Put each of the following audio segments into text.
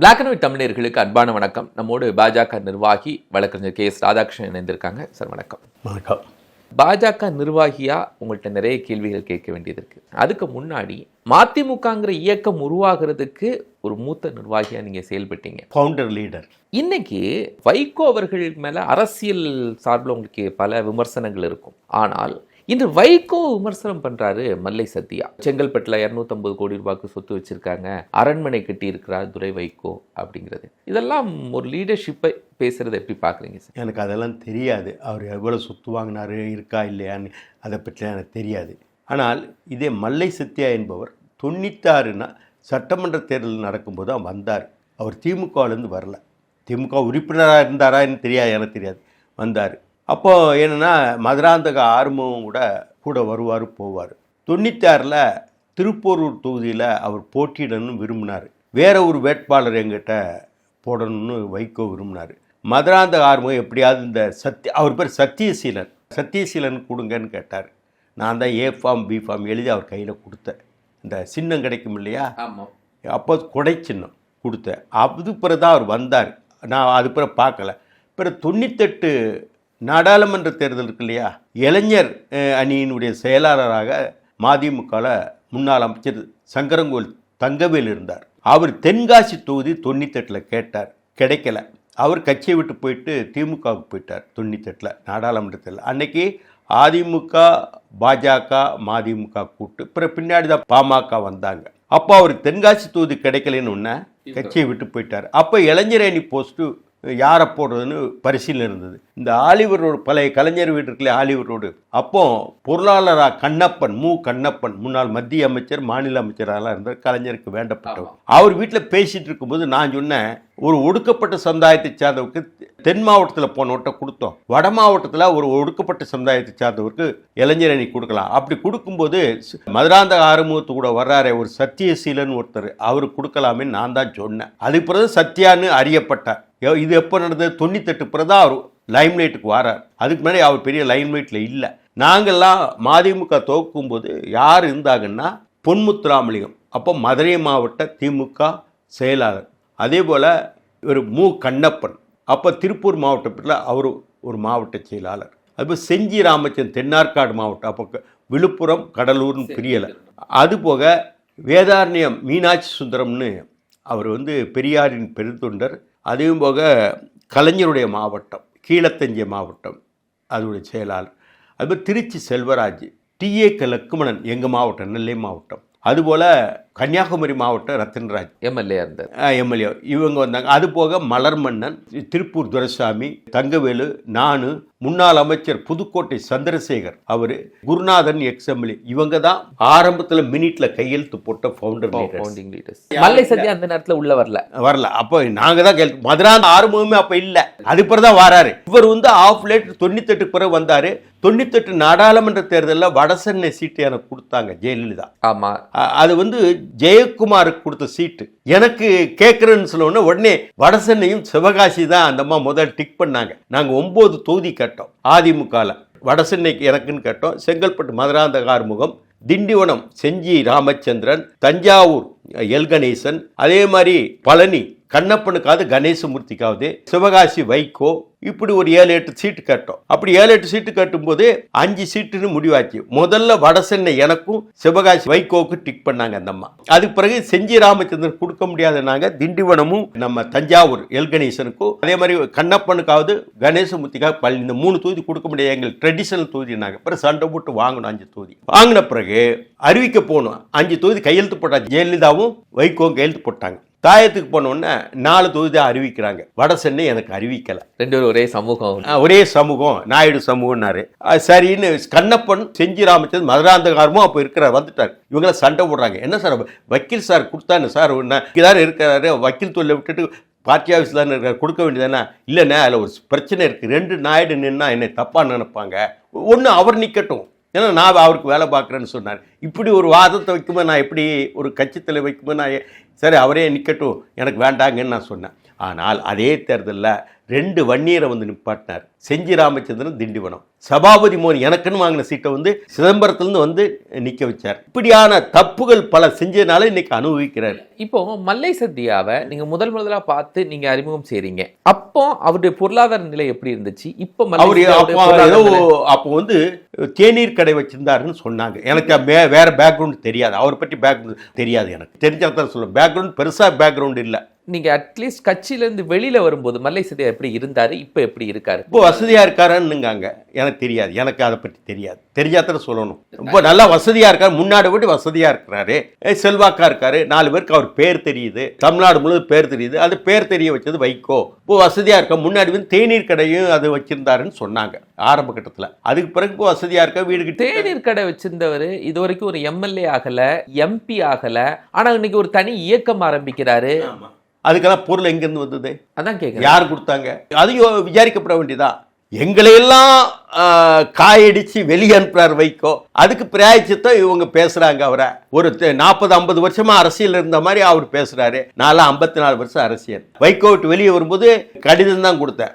Black and white தமிழர்களுக்கு அன்பான வணக்கம். நம்மோடு பாஜக நிர்வாகி வழக்கறிஞர் கே எஸ் ராதாகிருஷ்ணன் இணைந்திருக்காங்க. சார் வணக்கம். வணக்கம். பாஜக நிர்வாகியா? உங்கள்கிட்ட நிறைய கேள்விகள் கேட்க வேண்டியது இருக்கு. அதுக்கு முன்னாடி மதிமுகங்கிற இயக்கம் உருவாகிறதுக்கு ஒரு மூத்த நிர்வாகியா நீங்க செயல்பட்டீங்க? ஃபவுண்டர் லீடர் இன்னைக்கு வைகோ அவர்கள் மேல அரசியல் சார்பில் உங்களுக்கு பல விமர்சனங்கள் இருக்கும். ஆனால் இன்று வைகோ விமர்சனம் பண்றாரு மல்லை சத்யா. செங்கல்பட்டுல 250 கோடி ரூபாய்க்கு சொத்து வச்சிருக்காங்க. அரண்மனை கட்டி இருக்கிறார் துரை வைகோ அப்படிங்கிறது. இதெல்லாம் ஒரு லீடர்ஷிப்பை பேசுறது எப்படி பாக்குறீங்க சார்? எனக்கு அதெல்லாம் தெரியாது. அவர் எவ்வளோ சொத்து வாங்கினாரு இருக்கா இல்லையான்னு அதை பற்றிலாம் எனக்கு தெரியாது. ஆனால் இதே மல்லை சத்யா என்பவர் தொண்ணூத்தாறுனா சட்டமன்ற தேர்தல் நடக்கும்போது தான் வந்தார். அவர் திமுகவிலேருந்து வரல. திமுக உறுப்பினராக இருந்தாரான்னு தெரியாது எனக்கு தெரியாது. வந்தார். அப்போ என்னென்னா மதுராந்தக ஆர்வமும் கூட கூட வருவார் போவார். தொண்ணூத்தாறில் திருப்போரூர் தொகுதியில் அவர் போட்டியிடணும்னு விரும்பினார். வேற ஒரு வேட்பாளர் எங்கிட்ட போடணும்னு வைகோ விரும்பினார். மதுராந்தக ஆர்வம் எப்படியாவது இந்த சத்திய அவர் பேர் சத்தியசீலன். சத்தியசீலன் கொடுங்கன்னு கேட்டார். நான் தான் ஏ ஃபார்ம் பி ஃபார்ம் எழுதி அவர் கையில் கொடுத்தேன். இந்த சின்னம் கிடைக்கும் இல்லையா? அப்போ கொடை சின்னம் கொடுத்தேன். அது பிறகு தான் அவர் வந்தார். நான் அது பிறகு பார்க்கல. பிறகு தொண்ணூத்தெட்டு நாடாளுமன்ற தேர்தல் இருக்கு இல்லையா? இளைஞர் அணியினுடைய செயலாளராக மதிமுகவில் முன்னாள் அமைச்சர் சங்கரங்கோல் தங்கவேல் இருந்தார். அவர் தென்காசி தொகுதி தொண்ணூத்தெட்டில் கேட்டார். கிடைக்கல. அவர் கட்சியை விட்டு போயிட்டு திமுகவுக்கு போயிட்டார் தொண்ணூத்தெட்டில் நாடாளுமன்றத்தில் அன்னைக்கு அதிமுக பாஜக மதிமுக கூட்டு பிறகு பின்னாடி தான் பாமக வந்தாங்க. அப்போ அவர் தென்காசி தொகுதி கிடைக்கலன்னு உடனே கட்சியை விட்டு போயிட்டார். அப்போ இளைஞர் அணி போஸ்ட்டு யாரை போடுறதுன்னு பரிசீலனை இருந்தது. இந்த ஆலிவர் ரோடு பழைய கலைஞர் வீடு இருக்குல்ல ஆலிவர் ரோடு அப்போ பொருளாளராக கண்ணப்பன் மு. கண்ணப்பன் முன்னாள் மத்திய அமைச்சர் மாநில அமைச்சராக இருந்தார் கலைஞருக்கு வேண்டப்பட்டவர். அவர் வீட்டில் பேசிட்டு இருக்கும்போது நான் சொன்னேன் ஒரு ஒடுக்கப்பட்ட சமுதாயத்தை சார்ந்தவருக்கு தென் மாவட்டத்தில் போனவர்கிட்ட கொடுத்தோம். வட மாவட்டத்தில் ஒரு ஒடுக்கப்பட்ட சமுதாயத்தை சார்ந்தவருக்கு இளைஞர் அணி கொடுக்கலாம். அப்படி கொடுக்கும்போது மதுராந்த ஆறுமுகத்து கூட வர்றாரே ஒரு சத்தியசீலன் ஒருத்தர் அவருக்கு கொடுக்கலாமே நான் தான் சொன்னேன். அதுக்கு பிறகு சத்யான்னு அறியப்பட்டார். இது எப்போ நடந்தது? தொண்ணூத்தெட்டு பிறகு தான் அவர் லைம்லைட்டுக்கு வரார். அதுக்கு முன்னாடி அவர் பெரிய லைம்லைட்டில் இல்லை. நாங்கள்லாம் மதிமுக துவக்கும்போது யார் இருந்தாங்கன்னா பொன்முத்துராமலிங்கம் அப்போ மதுரை மாவட்ட திமுக செயலாளர். அதே போல் இவர் மு. கண்ணப்பன் அப்போ திருப்பூர் மாவட்டத்தில் அவர் ஒரு மாவட்ட செயலாளர். அதுபோல் செஞ்சி ராமச்சந்திரன் தென்னார்காடு மாவட்டம் அப்போ விழுப்புரம் கடலூர்னு பிரியலை. அது போக வேதாரண்யம் மீனாட்சி சுந்தரம்னு அவர் வந்து பெரியாரின் பெருந்தொண்டர். அதுவும் போக கலைஞருடைய மாவட்டம். கீழத்தஞ்சை மாவட்டம் அதோடைய செயலாளர். அதுபோல் திருச்சி செல்வராஜ் டிஏ லக்குமணன் எங்கள் மாவட்டம் நெல்லை மாவட்டம். அதுபோல் கன்னியாகுமரி மாவட்டம் ரத்தன்ராஜ். எம்எல்ஏ இருந்தார். எம்எல்ஏ. இவங்க வந்தாங்க. அது போக மலர்மன்னன் திருப்பூர் துரைசாமி தங்கவேலு நானு முன்னாள் அமைச்சர் புதுக்கோட்டை சந்திரசேகர் அவர் குருநாதன் எக்ஸ்எம்எல்ஏ. இவங்க தான் ஆரம்பத்தில் மினிட்ல கையெழுத்து போட்ட ஃபவுண்டர் ஃபவுண்டிங் லீடர்ஸ் மல்லை சத்யா அந்த நேரத்துல உள்ள வரல. வரல. அப்போ நாங்க தான் கேள்வி மதுராந்த ஆறுமுகமே அப்ப இல்ல. அது பிறகு தான் வராரு. இவர் வந்து ஆஃப் லேட் தொண்ணூத்தெட்டு பிறகு வந்தாரு. தொண்ணூத்தெட்டு நாடாளுமன்ற தேர்தலில் வடசென்னை சீட்டு எனக்கு கொடுத்தாங்க ஜெயலலிதா. ஆமா. அ- அது வந்து ஜெயக்குமாருக்கு கொடுத்த சீட்டு. எனக்கு கேட்குறேன்னு சொன்ன உடனே வடசென்னையும் சிவகாசி தான் அந்த அம்மா முதல் டிக் பண்ணாங்க. நாங்கள் ஒம்பது தொகுதி கேட்டோம். அதிமுகவில் வடசென்னைக்கு எனக்குன்னு கேட்டோம். செங்கல்பட்டு மதுராந்தகார் முகம் திண்டிவனம் செஞ்சி ராமச்சந்திரன் தஞ்சாவூர் எல் கணேசன் அதே மாதிரி பழனி கண்ணப்பனுக்காவது கணேசமூர்த்திக்காவது சிவகாசி வைகோ இப்படி ஒரு ஏழு எட்டு சீட்டு கட்டோம். அப்படி ஏழு எட்டு சீட்டு கட்டும்போது அஞ்சு சீட்டுன்னு முடிவாச்சு. முதல்ல வடசென்னை எனக்கும் சிவகாசி வைகோவுக்கு டிக் பண்ணாங்க அந்த அம்மா. அதுக்கு பிறகு செஞ்சி ராமச்சந்திரன் கொடுக்க முடியாதுனாங்க திண்டிவனமும் நம்ம தஞ்சாவூர் எல் கணேசனுக்கும் அதே மாதிரி கண்ணப்பனுக்காவது கணேசமூர்த்திக்காக பள்ளி இந்த மூணு தொகுதி கொடுக்க முடியாது. எங்கள் ட்ரெடிஷனல் தொகுதினாங்க பிறகு சண்டை போட்டு வாங்கணும் அஞ்சு தொகுதி. வாங்கின பிறகு அறிவிக்க போகணும் அஞ்சு தொகுதி கையெழுத்து போட்டாங்க ஜெயலலிதாவும் வைகோவும் கையெழுத்து போட்டாங்க. தாயத்துக்கு போன உடனே நாலு தொகுதி தான் அறிவிக்கிறாங்க. வட சென்னை எனக்கு அறிவிக்கலை. ரெண்டு பேரும் ஒரே சமூகம். ஒரே சமூகம் நாயுடு சமூகம்னாரு. சரின்னு கண்ணப்பன் செஞ்சி ராமச்சந்திரன் மதுராந்தகாரமும் அப்போ இருக்கிற வந்துட்டார். இவங்கள சண்டை போடுறாங்க. என்ன சார் வக்கீல் சார் கொடுத்தானே சார் இதான் இருக்கிறாரு வக்கீல் தொழிலை விட்டுட்டு பார்ட்டி ஆஃபீஸ் தானே இருக்காரு கொடுக்க வேண்டியதானே இல்லைண்ணே அதில் ஒரு பிரச்சனை இருக்குது ரெண்டு நாயுடு நின்னா என்னை தப்பாக நினைப்பாங்க. ஒன்று அவர் நிற்கட்டும் ஏன்னா நான் அவருக்கு வேலை பார்க்குறேன்னு சொன்னார். இப்படி ஒரு வாதத்தை வைக்கும்போது நான் எப்படி ஒரு கட்சித்தில் வைக்கும்போது நான் சரி அவரே நிற்கட்டும் எனக்கு வேண்டாங்கன்னு நான் சொன்னேன். ஆனால் அதே தேர்தலில் ரெண்டு வன்னியரை வந்து நிப்பாட்டினார். செஞ்சி ராமச்சந்திரன் திண்டிவனம். சபாபதி மோகன் எனக்குன்னு வாங்கின சீட்டை வந்து சிதம்பரத்துலேருந்து வந்து நிற்க வச்சார். இப்படியான தப்புகள் பல செஞ்சதுனால இன்னைக்கு அனுபவிக்கிறார். இப்போ மல்லை சத்யாவை நீங்க முதல் முதலா பார்த்து நீங்க அறிமுகம் செய்றீங்க. அப்போ அவருடைய பொருளாதார நிலை எப்படி இருந்துச்சு? இப்போ அவர் ஏதோ அப்போ வந்து தேநீர் கடை வச்சிருந்தாருன்னு சொன்னாங்க. எனக்கு வேற பேக்ரவுண்ட் தெரியாது. அவரை பற்றி பேக்ரவுண்ட் தெரியாது எனக்கு. தெரிஞ்சா தான் சொல்லுவேன். பேக்ரவுண்ட் பெருசாக பேக்ரவுண்ட் இல்லை. நீங்க அட்லீஸ்ட் கட்சியில இருந்து வெளியில வரும்போது மல்லை சத்யா எப்படி இருந்தாரு? இப்போ எப்படி இருக்காரு? இப்போ வசதியாக இருக்காரான்னுங்காங்க. எனக்கு தெரியாது. எனக்கு அதை பற்றி தெரியாது. தெரிஞ்சா தான் சொல்லணும். ரொம்ப நல்லா வசதியாக இருக்காரு. முன்னாடி விட்டு வசதியாக இருக்கிறாரு. செல்வாக்கா இருக்காரு. நாலு பேருக்கு அவர் பேர் தெரியுது. தமிழ்நாடு முழுவதும் பேர் தெரியுது. அது பேர் தெரிய வச்சது வைகோ. இப்போ வசதியாக இருக்க முன்னாடி வந்து தேநீர் கடையும் அது வச்சிருந்தாருன்னு சொன்னாங்க ஆரம்ப கட்டத்தில். அதுக்கு பிறகு இப்போ வசதியாக இருக்க வீடு தேநீர் கடை வச்சிருந்தவர் இது வரைக்கும் ஒரு எம்எல்ஏ ஆகல எம்பி ஆகல. ஆனா இன்னைக்கு ஒரு தனி இயக்கம் ஆரம்பிக்கிறாரு. அதுக்கெல்லாம் பொருள் எங்கேருந்து வந்தது? அதான் கேக்குறேன். யார் கொடுத்தாங்க? அதையும் விசாரிக்கப்பட வேண்டியதா? எங்களையெல்லாம் காயடிச்சு வெளியே அனுப்புறார் வைகோ அதுக்கு பிராயச்சித்தம் இவங்க பேசுறாங்க அவரை. ஒரு நாற்பது ஐம்பது வருஷமா அரசியல் இருந்த மாதிரி அவர் பேசுறாரு. நான்லாம் ஐம்பத்தி நாலு வருஷம் அரசியல். வைகோ விட்டு வெளியே வரும்போது கடிதம் தான் கொடுத்தேன்.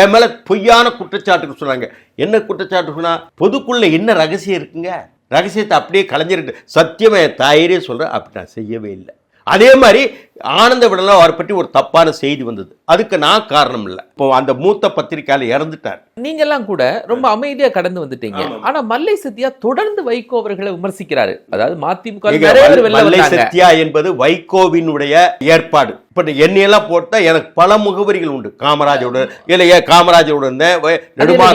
என் மேல பொய்யான குற்றச்சாட்டுக்கு சொன்னாங்க. என்ன குற்றச்சாட்டு சொன்னா பொதுக்குள்ள என்ன ரகசியம் இருக்குங்க? ரகசியத்தை அப்படியே கலைஞர்கிட்ட சத்தியமே தாயிரே சொல்றேன். அப்படி நான் செய்யவே இல்லை. அதே மாதிரி ஆனந்த விடலாம் அவரை பற்றி ஒரு தப்பான செய்தி வந்தது. அதுக்கு நான் காரணம் இல்லை இப்போ அந்த மூத்த பத்திரிக்கையாளர் இறந்துட்டார். நீங்க எல்லாம் கூட ரொம்ப அமைதியா கடந்து வந்துட்டீங்க. ஆனா மல்லை சத்யா தொடர்ந்து வைகோ அவர்களை விமர்சிக்கிறாரு. அதாவது மதிமுக வந்தாங்க. சத்யா என்பது வைகோவினுடைய ஏற்பாடு. இப்ப என்னையெல்லாம் போட்டா எனக்கு பல முகவரிகள் உண்டு. காமராஜோட இல்லையா காமராஜோட இருந்தேன்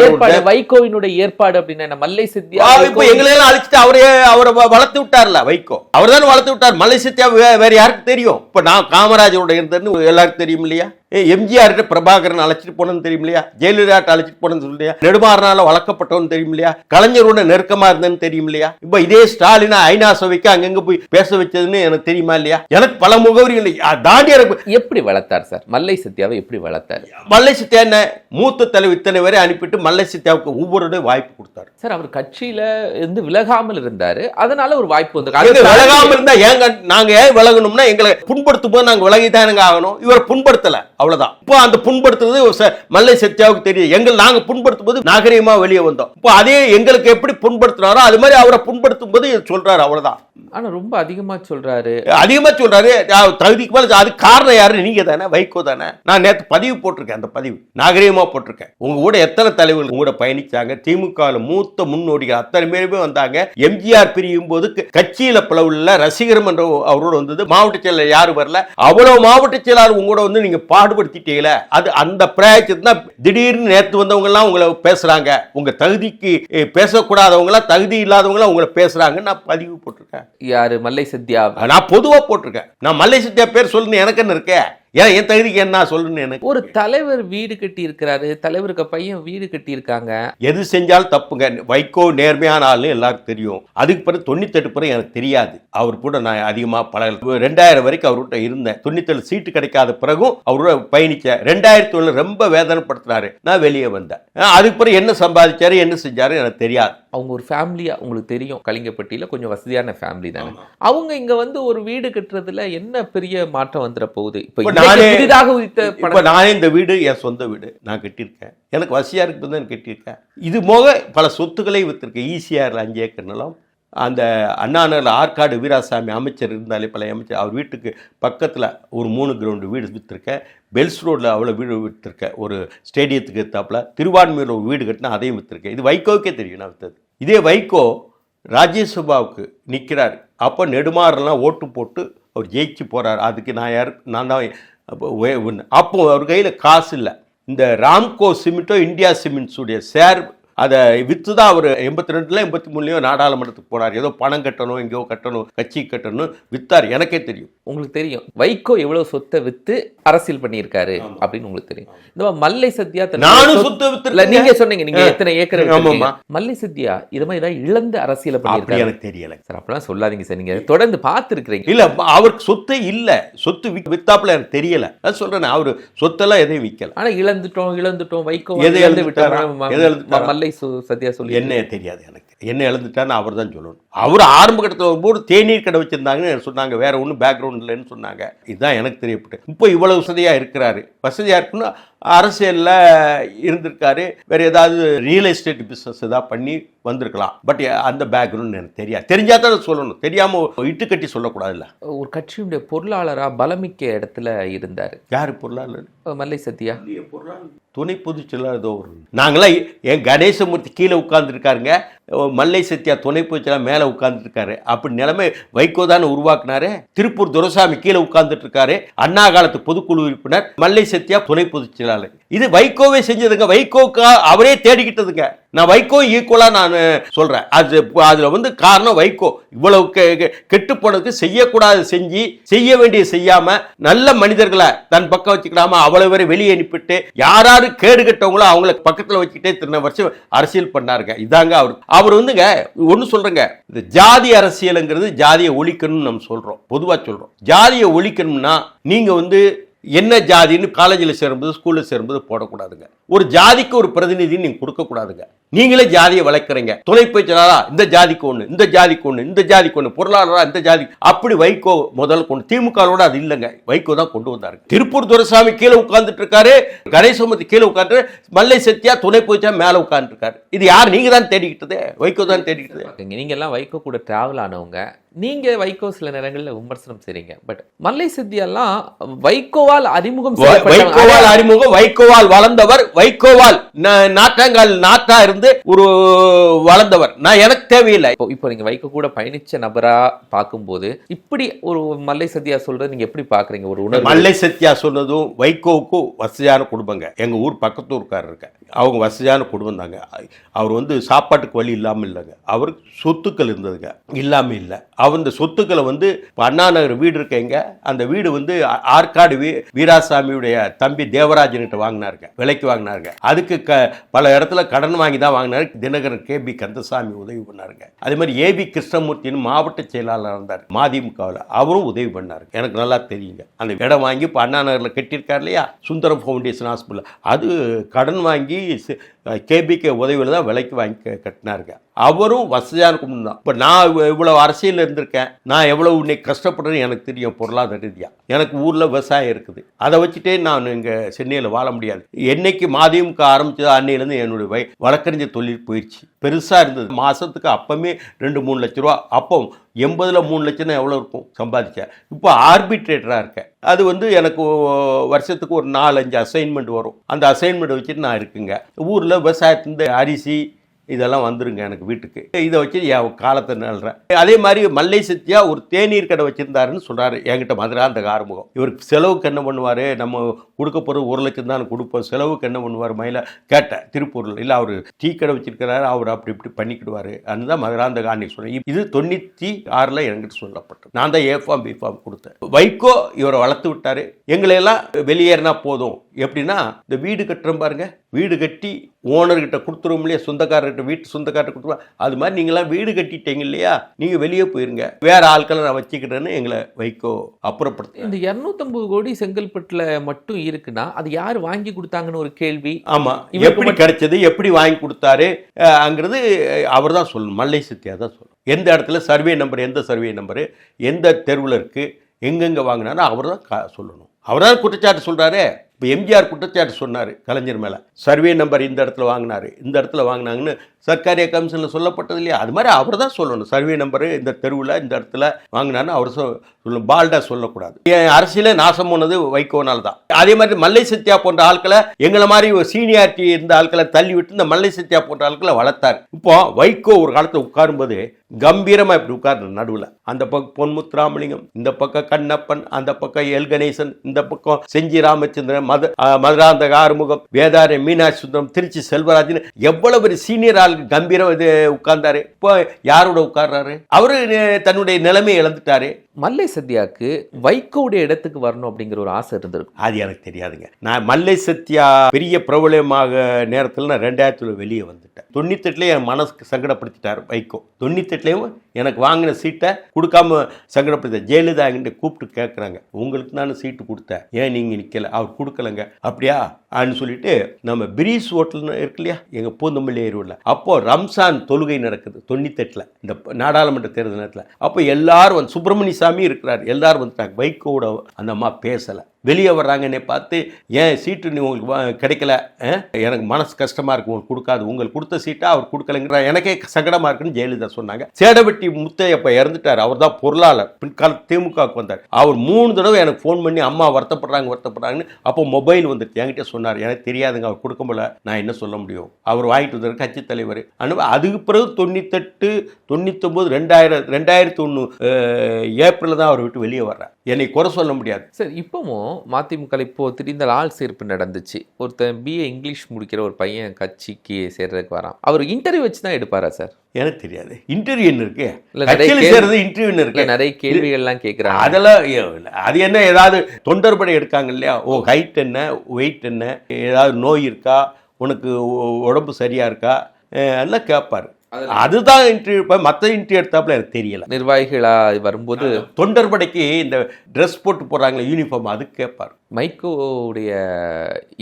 ஏற்பாடு வைகோவினுடைய ஏற்பாடு அப்படின்னா? மல்லை சத்யா இப்ப வைகோ- எங்களை எல்லாம் அழைச்சிட்டு அவரே அவரை வளர்த்து விட்டார்ல வைகோ? அவர் தானே வளர்த்து விட்டார். மலை சத்யா வேற யாருக்கு தெரியும்? இப்ப காமராஜரோட இருந்தேன்னு எல்லாருக்கும் தெரியும் இல்லையா? எம்ஜிஆர் பிரபாகரன் அழைச்சிட்டு போனது தெரியும் இல்லையா ஜெயலலிதா அழைச்சிட்டு சொல்லும் இல்லையா நெடுமாறனால வளர்க்கப்பட்டவன் தெரியும் இல்லையா கலைஞரோட நெருக்கமா இருந்தேன்னு தெரியும் இல்லையா இப்ப இதே ஸ்டாலின் ஐநா சபைக்கு அங்கங்க போய் பேச வச்சதுன்னு எனக்கு தெரியுமா இல்லையா? எனக்கு பல முகவரிகள் தாண்டி எனக்கு எப்படி வளர்த்தார் சார்? மல்லை சத்யாவை எப்படி வளர்த்தார்? மல்லை சத்யா என்ன? மூத்த தலைவர் இத்தனை வரை அனுப்பிட்டு மல்லை சத்யாவுக்கு ஒவ்வொருடைய வாய்ப்பு கொடுத்தாரு. சார் அவர் கட்சியில இருந்து விலகாமல் இருந்தாரு. அதனால ஒரு வாய்ப்பு வந்து எங்க விலகாம இருந்தா ஏங்க நாங்க ஏன் விலகணும்னா எங்களை புண்படுத்தும் போது நாங்க விலகி தானுங்க ஆகணும். இவர் புண்படுத்தல. அவ்வளவுதான். இப்போ அந்த புண்படுத்துறது மல்லை சத்யாவுக்கு தெரியும் எங்கள் நாங்க புண்படுத்தும் போது நாகரிகமா வெளியே வந்தோம். இப்போ அதே எங்களுக்கு எப்படி புண்படுத்துறாரோ அது மாதிரி அவரை புண்படுத்தும் போது சொல்றாரு அவ்வளவுதான். ஆனா ரொம்ப அதிகமா சொல்றாரு. அதிகமா சொல்றாரு. தகுதிக்கு மேல அது காரணம் யாரு? நீங்க தானே வைகோ தானே. நான் நேத்து பதிவு போட்டிருக்கேன் அந்த பதிவு. நாகரிகமா போட்டிருக்கேன். உங்க கூட எத்தனை தலைவர்கள் கூட பயணிச்சாங்க? திமுக மூத்த முன்னோடிகள் அத்தனை பேருமே வந்தாங்க. எம்ஜிஆர் பிரியும் போது கட்சியில பிளவுல ரசிகரம் என்ற அவரோட வந்தது. மாவட்ட செயலர் யாரும் வரல? அவ்வளவு மாவட்ட செயலாளர் உங்க கூட வந்து நீங்க பாடுபடுத்திட்டீங்களே? அது அந்த பிரயாச்சத்து தான் திடீர்னு நேத்து வந்தவங்க எல்லாம் உங்களை பேசுறாங்க. உங்க தகுதிக்கு அஹ், பேசக்கூடாதவங்க எல்லாம் தகுதி இல்லாதவங்க எல்லாம் உங்களை பேசுறாங்கன்னு நான் பதிவு போட்டிருக்கேன். யாரு? மல்லை சத்யா. நான் பொதுவா போட்டிருக்கேன். நான் மல்லை சத்யா பேர் சொல்லுன்னு எனக்கு என்ன இருக்கே? ஏன் என் தகுதிக்கு என்ன சொல்லுன்னு எனக்கு. ஒரு தலைவர் வீடு கட்டி இருக்கிறாரு தலைவருக்கு பையன் வீடு கட்டி இருக்காங்க எது செஞ்சாலும் தப்புங்க. வைகோ நேர்மையான ஆள்னு எல்லாருக்கும் தெரியும். அதுக்கு பிறகு தொண்ணூத்தெட்டு பிறகு எனக்கு தெரியாது. அவர் கூட நான் அதிகமாக பழக ரெண்டாயிரம் வரைக்கும் அவர்கிட்ட இருந்தேன். தொண்ணூத்தேழு சீட்டு கிடைக்காத பிறகும் அவரோட பயணிச்சேன் ரெண்டாயிரத்தி ஒண்ணு ரொம்ப வேதனைப்படுத்தினாரு நான் வெளியே வந்தேன். அதுக்கு பிறகு என்ன சம்பாதிச்சாரு என்ன செஞ்சாரு எனக்கு தெரியாது. அவங்க ஒரு ஃபேமிலியா உங்களுக்கு தெரியும் கலிங்கப்பட்டியில கொஞ்சம் வசதியான ஃபேமிலி தானே. அவங்க இங்க வந்து ஒரு வீடு கட்டுறதுல என்ன பெரிய மாற்றம் வந்துட போகுது? இப்ப நானே- புதிதாக இப்ப நானே இந்த வீடு என் சொந்த வீடு நான் கட்டியிருக்கேன். எனக்கு வசதியாக இருக்குது தான் கட்டியிருக்கேன். இது போக பல சொத்துக்களை வித்திருக்கேன். ஈசிஆரில் அஞ்சு ஏக்கர் நிலம். அந்த அண்ணாநகரில் ஆற்காடு வீராசாமி அமைச்சர் இருந்தாலே பழைய அமைச்சர் அவர் வீட்டுக்கு பக்கத்தில் ஒரு மூணு கிரவுண்டு வீடு விற்றுருக்கேன் பெல்ஸ் ரோட்டில் அவ்வளோ வீடு விற்றுருக்கேன் ஒரு ஸ்டேடியத்துக்கு எத்தாப்புல திருவான்மையூரில் ஒரு வீடு கட்டினா அதையும் விற்றுருக்கேன் இது வைகோவுக்கே தெரியும் நான் வித்தது. இதே வைகோ ராஜ்யசபாவுக்கு நிற்கிறார் அப்போ நெடுமாறெல்லாம் ஓட்டு போட்டு அவர் ஜெயிச்சு போகிறார் அதுக்கு நான் யார் நான் தான் அப்போ அவர் கையில் காசு இல்லை. இந்த ராம்கோ சிமெண்ட்டோ இந்தியா சிமெண்ட்ஸுடைய ஷேர் அதை விற்று தான் அவர் எண்பத்தி ரெண்டுல எண்பத்தி மூணுலையோ நாடாளுமன்றத்துக்கு போனார். ஏதோ பணம் கட்டணும் எங்கேயோ கட்டணும் கட்சி கட்டணும் வித்தார். எனக்கே தெரியும். உங்களுக்கு தெரியும். வைகோ எவ்வளவு சொத்தை வித்து அரசியல் பண்ணியிருக்காரு அப்படின்னு உங்களுக்கு தெரியும். இந்த மல்லை சத்யா நானும் சொத்து- சொத்து இல்ல வித்து நீங்க சொன்னீங்க. நீங்க. எத்தனை ஏக்கர். மல்லை சத்யா இது மாதிரி ஏதாவது இழந்த அரசியல பண்ணியிருக்காரு. எனக்கு தெரியல. சார் அப்படிலாம் சொல்லாதீங்க சார். நீங்க தொடர்ந்து பார்த்துருக்கிறீங்க. இல்ல அவருக்கு சொத்தே இல்ல. சொத்து வித்தாப்புல எனக்கு தெரியல. நான் சொல்றேன் அவரு சொத்தெல்லாம் எதையும் விற்கல ஆனா இழந்துட்டோம் இழந்துட்டோம். வைகோ எதை இழந்து? விட்டாரா? மல்லை சத்யா சொல்லி என்ன தெரியாது எனக்கு. என்ன இழந்துட்டான்னு அவர் தான் சொல்லணும். அவர் ஆரம்ப கட்டத்தில் வரும்போது தேநீர் கடை வச்சுருந்தாங்கன்னு சொன்னாங்க. வேற ஒன்றும் பேக்ரவுண்ட் இல்லைன்னு சொன்னாங்க. இதுதான் எனக்கு தெரியப்பட்டு இப்போ இவ்வளவு வசதியாக இருக்கிறாரு. வசதியாக இருக்குன்னா அரசியலில் இருந்திருக்காரு. வேற ஏதாவது ரியல் எஸ்டேட் பிஸ்னஸ் ஏதாவது பண்ணி வந்திருக்கலாம். பட் அந்த பேக்ரவுண்ட் எனக்கு தெரியாது. தெரிஞ்சா தான் சொல்லணும். தெரியாமல் இட்டு கட்டி சொல்லக்கூடாதுல்ல. ஒரு கட்சியுடைய பொருளாளரா பலமிக்க இடத்துல இருந்தார். யார் பொருளாளர்? மல்லை சத்யா. துணை பொதுச் செயலாளர் ஏதோ ஒரு நாங்களாம் என் கணேசமூர்த்தி கீழே உட்கார்ந்துருக்காருங்க. மல்லை சத்யா துணை பொதுச் செயலாளர் மேலே உட்கார்ந்துருக்காரு. அப்படி நிலைமை வைகோ தானே உருவாக்குனாரு. திருப்பூர் துரைசாமி கீழே உட்கார்ந்துட்டு இருக்காரு. அண்ணா காலத்து பொதுக்குழு உறுப்பினர் மல்லை சத்யா துணை பொதுச் செயலாளர் இது வைகோவே செஞ்சதுங்க. வைகோக்கா அவரே தேடிக்கிட்டதுங்க. நான் வைகோ ஈக்குவலா நான் சொல்றேன். அது அதுல வந்து காரணம் வைகோ. இவ்வளவு கெ- கெட்டு போனதுக்கு செய்யக்கூடாது செஞ்சு செய்ய வேண்டிய செய்யாம நல்ல மனிதர்களை தன் பக்கம் வச்சுக்கிடாம அவ்வளோ பேரை வெளியே அனுப்பிட்டு யாராரு கேடு கட்டவங்களோ அவங்கள பக்கத்தில் வச்சுக்கிட்டே இத்தனை வருஷம் அரசியல் பண்ணாருங்க. இதாங்க அவர். அவர் வந்துங்க ஒன்று சொல்றேங்க. இந்த ஜாதி அரசியலுங்கிறது ஜாதியை ஒழிக்கணும்னு நம்ம சொல்கிறோம் பொதுவாக சொல்கிறோம் ஜாதியை ஒழிக்கணும்னா நீங்கள் வந்து என்ன ஜாதின்னு காலேஜில் சேரும்போது ஸ்கூலில் சேரும்போது போடக்கூடாதுங்க. ஒரு ஜாதிக்கு ஒரு பிரதிநிதி நீங்கள் கொடுக்கக்கூடாதுங்க. நீங்களே ஜாதியை வளர்க்குறீங்க. துணை பேச்சாளரா இந்த ஜாதிக்கு ஒன்று இந்த ஜாதிக்கு ஒன்று இந்த ஜாதிக்கு ஒன்று பொருளாளரா இந்த ஜாதி அப்படி வைகோ முதல் கொண்டு திமுகவோட அது இல்லைங்க. வைகோ தான் கொண்டு வந்தாரு. திருப்பூர் துரைசாமி கீழே உட்கார்ந்துட்டு இருக்காரு கணேசமூர்த்தி கீழே உட்காந்து மல்லை சத்யா துணை போச்சா மேலே உட்காந்துருக்காரு இது யார்? நீங்கள் தான் தேடிக்கிட்டது. வைகோ தான் தேடிக்கிட்டது. நீங்கள் எல்லாம் வைகோ கூட டிராவல் ஆனவங்க நீங்க வைகோ சில நேரங்கள்ல விமர்சனம் செய்றீங்க. பட் மல்லை சத்யாலாம் வைகோவால் அறிமுகம் வைகோவால். அறிமுகம் வைகோவால் வளர்ந்தவர் வைகோவால் நாட்டாங்கால் நாட்டா இருந்து ஒரு வளர்ந்தவர். நான் எனக்கு தேவையில்லை. இப்போ இப்போ நீங்க வைகோ கூட பயணிச்ச நபரா பார்க்கும்போது இப்படி ஒரு மல்லை சத்யா சொல்றது நீங்க எப்படி பாக்குறீங்க ஒரு உணர்வு. மல்லை சத்யா சொன்னதும் வைகோவுக்கும் வசதியான குடும்பங்க. எங்க ஊர் பக்கத்து ஊர்க்காரர் இருக்க அவங்க வசதியான குடும்பம் தாங்க. அவர் வந்து சாப்பாட்டுக்கு வழி இல்லாமல் இல்லைங்க. அவருக்கு சொத்துக்கள் இருந்ததுங்க. இல்லாமல் இல்லை. அவர் இந்த சொத்துக்களை வந்து இப்போ அண்ணா நகர் வீடு இருக்கேங்க அந்த வீடு வந்து ஆற்காடு வீ வீராசாமியுடைய தம்பி தேவராஜன்கிட்ட வாங்கினாருங்க. விலைக்கு வாங்கினாருங்க. அதுக்கு க பல இடத்துல கடன் வாங்கி தான் வாங்கினாரு. தினகரன் கே. பி. கந்தசாமி உதவி பண்ணாருங்க. அதே மாதிரி ஏபி கிருஷ்ணமூர்த்தின்னு மாவட்ட செயலாளர் இருந்தார். மதிமுகவில் அவரும் உதவி பண்ணாரு. எனக்கு நல்லா தெரியுங்க. அந்த இடம் வாங்கி இப்போ அண்ணா நகரில் கட்டியிருக்கார் இல்லையா? சுந்தரம் ஃபவுண்டேஷன் ஹாஸ்பிட்டல் அது கடன் வாங்கி கேபிகே உதவியில் தான் விலைக்கு வாங்கி கட்டினாருங்க. அவரும் வசதியாக குடும்பம் தான். இப்போ நான் இவ்வளோ இவ்வளவு அரசியல் இருந்திருக்கேன். நான் எவ்வளோ இன்னைக்கு கஷ்டப்படுறேன்னு எனக்கு தெரியும் பொருளாதார ரீதியாக எனக்கு ஊரில் விவசாயம் இருக்குது. அதை வச்சுட்டே நான் இங்கே சென்னையில் வாழ முடியாது. என்னைக்கு மதிமுக ஆரம்பித்தது அன்னையிலேருந்து என்னுடைய வை வழக்கறிஞர் தொழில் போயிடுச்சு பெருசாக இருந்தது. மாதத்துக்கு அப்போமே ரெண்டு மூணு லட்ச ரூபா. அப்போ எண்பதில் மூணு லட்சம்னா எவ்வளோ இருக்கும்? சம்பாதிச்சேன் இப்போ ஆர்பிட்ரேட்டராக இருக்கேன். அது வந்து எனக்கு வருஷத்துக்கு ஒரு நாலு அஞ்சு அசைன்மெண்ட் வரும். அந்த அசைன்மெண்ட் வச்சுட்டு நான் இருக்குங்க. ஊரில் விவசாயத்துலேருந்து அரிசி இதெல்லாம் வந்துருங்க எனக்கு வீட்டுக்கு. இதை வச்சு என் காலத்தை நல்றேன் அதே மாதிரி மல்லை சத்யா ஒரு தேநீர் கடை வச்சுருந்தாருன்னு சொல்கிறாரு என்கிட்ட மதுராந்த ஆறுமுகம். இவருக்கு செலவுக்கு என்ன பண்ணுவார்? நம்ம கொடுக்க போகிறது ஒரு லட்சம் தான் கொடுப்போம். செலவுக்கு என்ன பண்ணுவார் மயில? கேட்டேன். திருப்பூரில். இல்லை அவர் டீ கடை வச்சிருக்கிறாரு. அவர் அப்படி இப்படி பண்ணிக்கிடுவார். அதுதான் மதுராந்த அன்னைக்கு சொன்னேன் இது தொண்ணூற்றி ஆறில் என்கிட்ட சொல்லப்பட்டது. நான் தான் ஏஃபார்ம் பிஃபார்ம் கொடுத்தேன். வைகோ இவரை வளர்த்து விட்டார். எங்களை எல்லாம் வெளியேறினா போதும். எப்படின்னா இந்த வீடு கட்டுறோம் பாருங்கள் வீடு கட்டி ஓனர்கிட்ட கொடுத்துருவோம் இல்லையா? சொந்தக்காரர்கிட்ட வீட்டு சொந்தக்காரர்கிட்ட கொடுத்துருவோம். அது மாதிரி நீங்களாம் வீடு கட்டிட்டீங்க இல்லையா? நீங்க வெளியே போயிருங்க. வேற ஆட்களை நான் வச்சுக்கிறேன்னு எங்களை வைகோ அப்புறப்படுத்த இந்த 250 கோடி செங்கல்பட்டுல மட்டும் இருக்குன்னா அது யார் வாங்கி கொடுத்தாங்கன்னு ஒரு கேள்வி. ஆமா. இவருக்கு எப்படி கிடைச்சது? எப்படி வாங்கி கொடுத்தாரு? அங்கிறது அவர் தான் சொல்லணும். மல்லை சத்யா தான் சொல்லணும். எந்த இடத்துல? சர்வே நம்பர் எந்த சர்வே நம்பரு எந்த தெருவில் இருக்கு? எங்கெங்க வாங்கினாரோ? அவர் தான் சொல்லணும். அவர் தான் குற்றச்சாட்டு சொல்றாரு. இப்போ எம்ஜிஆர் குற்றச்சாட்டு சொன்னார் கலைஞர் மேலே. சர்வே நம்பர் இந்த இடத்துல வாங்கினாரு. இந்த இடத்துல வாங்கினாங்கன்னு சர்க்காரிய கமிஷனில் சொல்லப்பட்டது இல்லையா? அது மாதிரி அவர் தான் சொல்லணும். சர்வே நம்பரு இந்த தெருவில் இந்த இடத்துல வாங்கினான்னு அவர் சொல்லணும் பால்டா சொல்லக்கூடாது. என் அரசியல நாசம் போனது வைகோனால் தான். அதே மாதிரி மல்லை சத்யா போன்ற ஆட்களை எங்களை மாதிரி சீனியாரிட்டி இருந்த ஆட்களை தள்ளி விட்டு இந்த மல்லை சத்யா போன்ற ஆட்களை வளர்த்தார். இப்போ வைகோ ஒரு காலத்தில் உட்காரும்போது கம்பீரமாக இப்படி உட்கார்ந்து நடுவில். அந்த பக்கம் பொன்முத்துராமலிங்கம் இந்த பக்கம் கண்ணப்பன் அந்த பக்கம் எல் கணேசன் இந்த பக்கம் செஞ்சி ராமச்சந்திரன் மத மதுராந்தக ஆறுமுகம் வேதார மீனாட்சி சுந்தரம் திருச்சி செல்வராஜன் எவ்வளவு பெரிய சீனியர் ஆள் கம்பீரம் இது உட்கார்ந்தாரு. இப்போ யாரோட உட்கார்றாரு? அவரு தன்னுடைய நிலைமையை இழந்துட்டாரு. மல்லை சத்யாக்கு வைகோவுடைய இடத்துக்கு வரணும் அப்படிங்கிற ஒரு ஆசை இருந்திருக்கும். அது எனக்கு தெரியாதுங்க. நான் மல்லை சத்யா பெரிய பிரபலமாக நேரத்தில் நான் ரெண்டாயிரத்துல வெளியே வந்துட்டேன். தொண்ணூத்தெட்டுலேயே என் மனசுக்கு சங்கடப்படுத்திட்டார் வைகோ. தொண்ணூத்தெட்டுலேயும் எனக்கு வாங்கின சீட்டை கொடுக்காம சங்கடப்படுத்த ஜெயலலிதா என்கிட்ட கூப்பிட்டு கேட்குறாங்க உங்களுக்கு நான் சீட்டு கொடுத்தேன். ஏன் நீங்கள் நிற்கல அவர் கொடுக்கலங்க அப்படியா? அப்படின்னு சொல்லிட்டு நம்ம பிரீஸ் ஹோட்டல்னு இருக்கு இல்லையா எங்கள் பூந்தமல்லி ஏரியூரில் அப்போது ரம்சான் தொழுகை நடக்குது. தொண்ணூத்தெட்டில். இந்த நாடாளுமன்ற தேர்தல் நேரத்தில். அப்போ எல்லாரும் வந்து சுப்பிரமணிய சாமி இருக்கிறார். எல்லாரும் வந்துட்டாங்க. பைக்கோட அந்த அம்மா பேசலை. வெளியே வர்றாங்கன்னே பார்த்து ஏன் சீட்டு நீ உங்களுக்கு கிடைக்கல? எனக்கு மனசு கஷ்டமாக இருக்கு. உங்களுக்கு கொடுக்காது. உங்களுக்கு கொடுத்த சீட்டை அவர் கொடுக்கலங்கிற எனக்கே சங்கடமாக இருக்குன்னு ஜெயலலிதா சொன்னாங்க. சேடவெட்டி முத்தையப்ப இறந்துட்டார். அவர் தான் பொருளாளர். பின்கால திமுகவுக்கு வந்தார். அவர் மூணு தடவை எனக்கு ஃபோன் பண்ணி அம்மா வருத்தப்படுறாங்க வருத்தப்படுறாங்கன்னு. அப்போ மொபைல் வந்துட்டு என்கிட்ட சொன்னார். எனக்கு தெரியாதுங்க அவர் கொடுக்க முடியல நான் என்ன சொல்ல முடியும்? அவர் வாங்கிட்டு வந்தார் கட்சி தலைவர். அனு அதுக்கு பிறகு தொண்ணூத்தெட்டு தொண்ணூத்தொம்பது ரெண்டாயிரம் ரெண்டாயிரத்தி ஒன்று ஏப்ரலில் தான் அவர் விட்டு வெளியே வர்றார். என்னை குறை சொல்ல முடியாது. சார் இப்போவும் மதிமுக இப்போ திடீர்னு ஆள் சேர்ப்பு நடந்துச்சு. ஒருத்தன் பிஏ இங்கிலீஷ் முடிக்கிற ஒரு பையன் கட்சிக்கு சேர்றதுக்கு வரான். அவர் இன்டர்வியூ வச்சு தான் எடுப்பாரா சார் எனக்கு தெரியாது. இன்டர்வியூ என்ன இருக்கு? சேர்றது இன்டர்வியூ இருக்கு? நிறைய கேள்விகள்லாம் கேட்குறாங்க அதெல்லாம். அது என்ன ஏதாவது தொண்டர்படை எடுக்காங்க இல்லையா? ஓ ஹைட் என்ன வெயிட் என்ன ஏதாவது நோய் இருக்கா? உனக்கு உடம்பு சரியா இருக்கா? எல்லாம் கேட்பாரு அதுதான் இன்டர்வியூ மற்ற இன்டர்வியூ எடுத்தாப்புல எனக்கு தெரியல. நிர்வாகிகளா வரும்போது தொண்டர்படைக்கு இந்த ட்ரெஸ் போட்டு போறாங்களே யூனிஃபார்ம் அது கேட்பார் மைக்கோவுடைய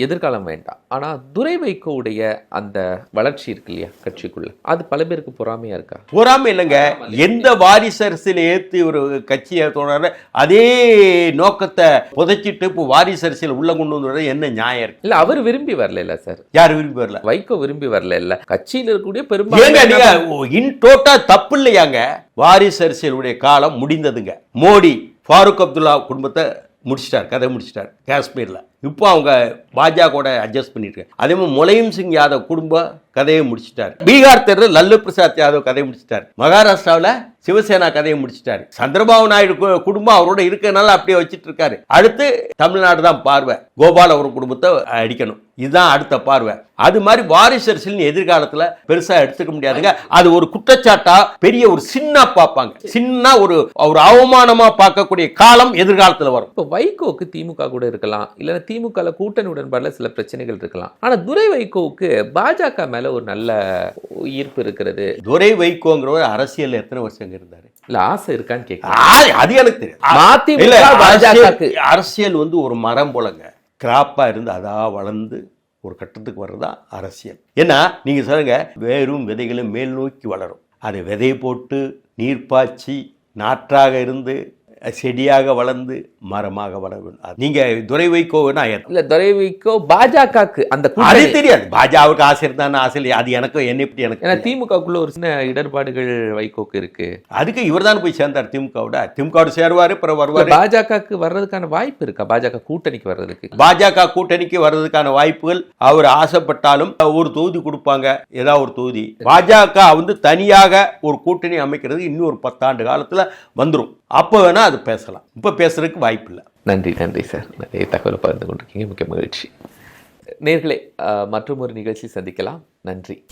எதிர்காலம் வேண்டாம். ஆனா துரை வைக்கோவுடைய அந்த வளர்ச்சி இருக்கு இல்லையா கட்சிக்குள்ள? அது பல பேருக்கு பொறாமையா இருக்கா? பொறாம இல்லைங்க. எந்த வாரிசு அரசியல் ஏத்து ஒரு கட்சியை தொடர அதே நோக்கத்தை புதைச்சிட்டு இப்போ வாரிசு அரசியல் உள்ள கொண்டு வந்து என்ன நியாயம் இருக்கு? இல்ல அவர் விரும்பி வரல இல்ல சார். யார் விரும்பி வரல? வைகோ விரும்பி வரல இல்ல கட்சியில இருக்கக்கூடிய நீங்க இன் டோட்டா தப்பு இல்லையாங்க. வாரிசு அரசியலுடைய காலம் முடிந்ததுங்க. மோடி ஃபாரூக் அப்துல்லா குடும்பத்தை முடிச்சிட்டார் கதை முடிச்சிட்டார் காஷ்மீரில் இப்போ அவங்க பாஜக கூட அட்ஜஸ்ட் பண்ணிட்டு இருக்காங்க. அதே மாதிரி முலையம் சிங் யாதவ் குடும்ப கதையை முடிச்சிட்டார். பீகார் தேர்தல் லல்லு பிரசாத் யாதவ் கதையை முடிச்சிட்டார். மகாராஷ்டிராவில் சிவசேனா கதையை முடிச்சிட்டாரு. சந்திரபாபு நாயுடு குடும்பம் அவரோட இருக்கனால அப்படியே வச்சுட்டு இருக்காரு. அடுத்து தமிழ்நாடு தான் பார்வை. கோபால் அவர் குடும்பத்தை அடிக்கணும். இதுதான் அடுத்த பார்வை. அது மாதிரி வாரிசு அரசியல் எதிர்காலத்துல பெருசா எடுத்துக்க முடியாதுங்க. அது ஒரு குற்றச்சாட்டா பெரிய ஒரு சின்ன பார்ப்பாங்க. சின்ன ஒரு ஒரு அவமானமா பார்க்கக்கூடிய காலம் எதிர்காலத்துல வரும். இப்போ வைகோவுக்கு திமுக கூட இருக்கலாம். இல்லைன்னா திமுக கூட்டணி உடன்பாடுல சில பிரச்சனைகள் இருக்கலாம். ஆனா துரை வைகோவுக்கு பாஜக மேல ஒரு நல்ல ஈர்ப்பு இருக்கிறது. துரை வைகோங்கிறவர் அரசியல் எத்தனை வருஷம் இருந்தாரு? இல்ல ஆசை இருக்கான்னு கேட்கலாம் ஆ, அது எனக்கு தெரியும் அரசியல் வந்து ஒரு மரம் போலங்க. கிராப்பா இருந்து அதா வளர்ந்து ஒரு கட்டத்துக்கு வர்றதா அரசியல். ஏன்னா நீங்க சொல்லுங்க வேரும் விதைகளும் மேல் நோக்கி வளரும். அதை விதை போட்டு நீர் பாய்ச்சி நாற்றாக இருந்து செடியாக வளர்ந்து மரமாக வளர வேண்டும் நீங்க துரை வைகோன்னா இல்ல துரை வைகோ பாஜகவுக்கு அந்த அது தெரியாது. பாஜகவுக்கு ஆசை இருந்தான்னு ஆசை இல்லையா? அது எனக்கு என்ன இப்படி எனக்கு ஏன்னா திமுகக்குள்ள ஒரு சின்ன இடர்பாடுகள் வைகோக்கு இருக்கு. அதுக்கு இவர் தான் போய் சேர்ந்தார் திமுகவோட. திமுகவோட சேருவாரு அப்புறம் வருவாரு. பாஜகவுக்கு வர்றதுக்கான வாய்ப்பு இருக்கா? பாஜக கூட்டணிக்கு வர்றதுக்கு. பாஜக கூட்டணிக்கு வர்றதுக்கான வாய்ப்புகள் அவர் ஆசைப்பட்டாலும் ஒரு தொகுதி கொடுப்பாங்க. ஏதாவது ஒரு தொகுதி. பாஜக வந்து தனியாக ஒரு கூட்டணி அமைக்கிறது இன்னும் ஒரு பத்தாண்டு காலத்துல வந்துரும். அப்போ வேணால் அது பேசலாம். இப்போ பேசுகிறதுக்கு வாய்ப்பு இல்லை. நன்றி நன்றி சார். நிறைய தகவலை பகிர்ந்து கொண்டிருக்கீங்க. மிக்க மகிழ்ச்சி. நேர்களே மற்றும் ஒரு நிகழ்ச்சி சந்திக்கலாம். நன்றி.